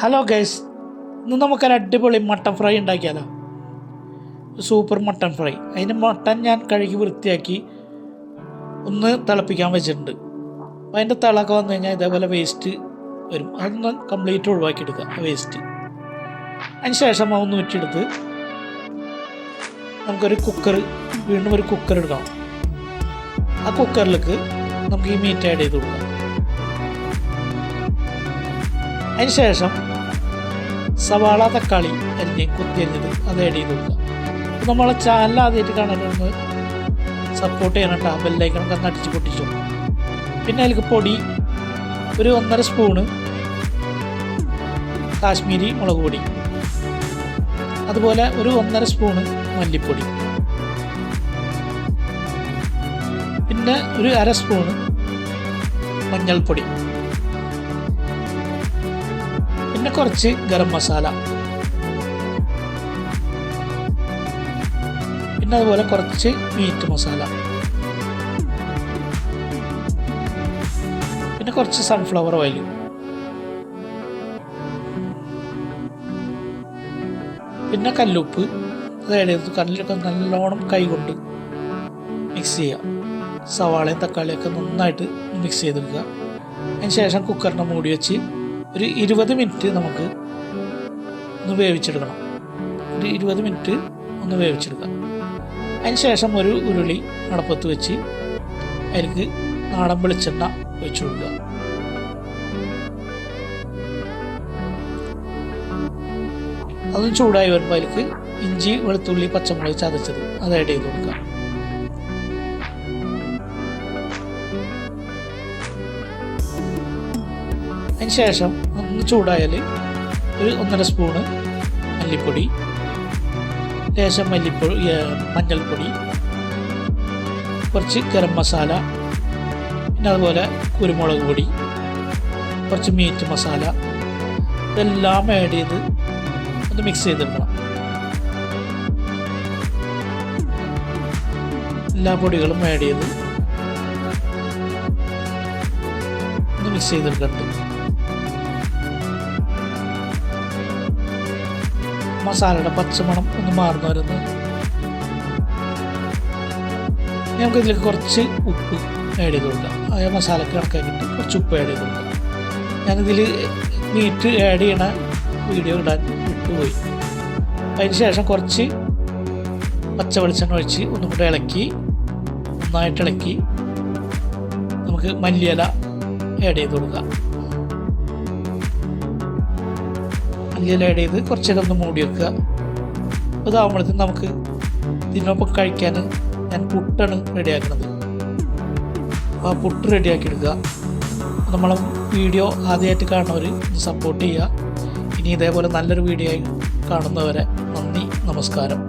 Hello guys ഇന്ന് നമുക്കൊരു അടിപൊളി മട്ടൻ ഫ്രൈ ഉണ്ടാക്കിയാലോ? Super mutton fry. അതിന് മട്ടൻ ഞാൻ കഴുകി വൃത്തിയാക്കി ഒന്ന് തിളപ്പിക്കാൻ വെച്ചിട്ടുണ്ട്. അപ്പോൾ അതിന്റെ തിളക്കം വന്നു കഴിഞ്ഞാൽ ഇതേപോലെ വേസ്റ്റ് വരും. അതൊന്ന് കംപ്ലീറ്റ് ഒഴിവാക്കിയെടുക്കുക ആ വേസ്റ്റ് അതിന് ശേഷം അതൊന്ന് ഊറ്റിയെടുത്ത് നമുക്കൊരു കുക്കർ വീണ്ടും ഒരു കുക്കർ എടുക്കണം ആ കുക്കറിലേക്ക് നമുക്ക് ഈ മീറ്റ് ആഡ് ചെയ്ത് കൊടുക്കാം. അതിന് ശേഷം സവാള തക്കാളി അരിഞ്ഞ് കുത്തി അരിഞ്ഞത് അത് ആഡ് ചെയ്ത് കൊടുക്കുക. നമ്മളെ ചാനൽ ആദ്യമായിട്ട് കാണാനൊന്ന് സപ്പോർട്ട് ചെയ്യണം കേട്ടോ. ബെല്ലൈക്കണൊക്കെ കന്ന് അടിച്ച് പൊട്ടിച്ചു. പിന്നെ അതിലേക്ക് പൊടി ഒരു ഒന്നര സ്പൂണ് കാശ്മീരി മുളക് പൊടി. അതുപോലെ ഒരു ഒന്നര സ്പൂണ് മല്ലിപ്പൊടി. പിന്നെ ഒരു അര സ്പൂണ് മഞ്ഞൾപ്പൊടി. പിന്നെ കുറച്ച് ഗരം മസാല. പിന്നെ അതുപോലെ കുറച്ച് മീറ്റ് മസാല. പിന്നെ കുറച്ച് സൺഫ്ലവർ ഓയിൽ പിന്നെ കല്ലുപ്പ്. അതായത് കല്ലിലൊക്കെ നല്ലോണം കൈകൊണ്ട് മിക്സ് ചെയ്യുക സവാളയും തക്കാളിയൊക്കെ നന്നായിട്ട് മിക്സ് ചെയ്തെടുക്കുക. അതിന് ശേഷം കുക്കറിനെ മൂടി വെച്ച് ഒരു ഇരുപത് മിനിറ്റ് നമുക്ക് ഒന്ന് വേവിച്ചെടുക്കണം ഒരു ഇരുപത് മിനിറ്റ് ഒന്ന് വേവിച്ചെടുക്കാം അതിന് ശേഷം ഒരു ഉരുളി അടപ്പത്ത് വെച്ച് അതിലേക്ക് നാടൻ വെളിച്ചെണ്ണ വെച്ചു കൊടുക്കുക. അതും ചൂടായി വരുമ്പോൾ അതിലേക്ക് ഇഞ്ചി വെളുത്തുള്ളി പച്ചമുളക് ചതച്ചത് അത് ആഡ് ചെയ്ത് കൊടുക്കുക അതിന് ശേഷം ഒന്ന് ചൂടായാൽ ഒരു ഒന്നര സ്പൂണ് മല്ലിപ്പൊടി ലേശം മല്ലിപ്പൊടി മഞ്ഞൾപ്പൊടി കുറച്ച് ഗരം മസാല പിന്നെ അതുപോലെ കുരുമുളക് പൊടി കുറച്ച് മീറ്റ് മസാല ഇതെല്ലാം ആഡ് ചെയ്ത് ഒന്ന് മിക്സ് ചെയ്തിടണം എല്ലാ പൊടികളും ആഡ് ചെയ്ത് ഒന്ന് മിക്സ് ചെയ്തെടുക്കുന്നുണ്ട് മസാലയുടെ പച്ചമണം ഒന്ന് മാറുന്നു വരുന്നത് നമുക്ക് ഇതിലേക്ക് കുറച്ച് ഉപ്പ് ആഡ് ചെയ്ത് കൊടുക്കാം. ആ മസാലക്ക് കണക്കാക്കിയിട്ട് കുറച്ച് ഉപ്പ് ആഡ് ചെയ്ത് കൊടുക്കാം. ഞാനിതിൽ മീറ്റ് ആഡ് ചെയ്യണ വീഡിയോ ഇടാൻ പോയി. അതിന് ശേഷം കുറച്ച് പച്ച വെളിച്ചെണ്ണ ഒഴിച്ച് ഒന്നും കൂടെ ഇളക്കി നന്നായിട്ട് ഇളക്കി നമുക്ക് മല്ലിയില ആഡ് ചെയ്ത് കൊടുക്കാം. മല്ലിയില ആഡ് ചെയ്ത് കുറച്ചേരം ഒന്ന് മൂടി വെക്കുക. ഇതാകുമ്പോഴത്തേക്കും നമുക്ക് ഇതിനൊപ്പം കഴിക്കാൻ ഞാൻ പുട്ടാണ് റെഡിയാക്കുന്നത്. ആ പുട്ട് റെഡിയാക്കി എടുക്കുക നമ്മളെ വീഡിയോ ആദ്യമായിട്ട് കാണുന്നവർ സപ്പോർട്ട് ചെയ്യുക. ഇനി ഇതേപോലെ നല്ലൊരു വീഡിയോ ആയി കാണുന്നവരെ നന്ദി നമസ്കാരം.